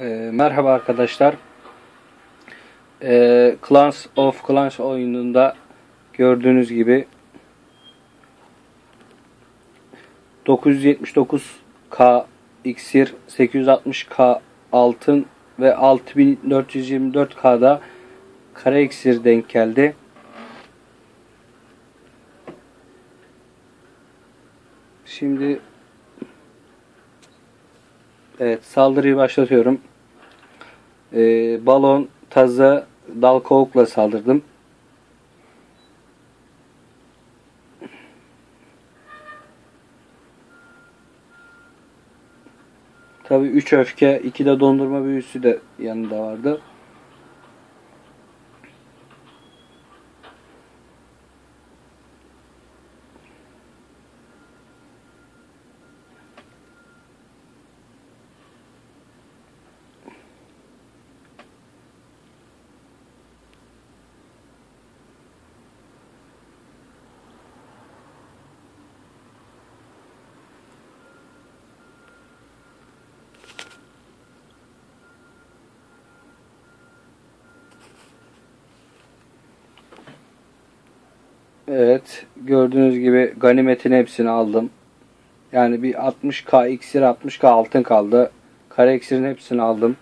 Ee, merhaba arkadaşlar. Ee, Clans of Clans oyununda gördüğünüz gibi 979K iksir, 860K altın ve 6424K'da kara iksir denk geldi. Şimdi Evet saldırıyı başlatıyorum. Ee, balon, tazı, dal kovukla saldırdım. Tabi 3 öfke, 2 de dondurma büyüsü de yanında vardı. Evet. Gördüğünüz gibi ganimetin hepsini aldım. Yani bir 60k iksir 60k altın kaldı. Kare iksirin hepsini aldım.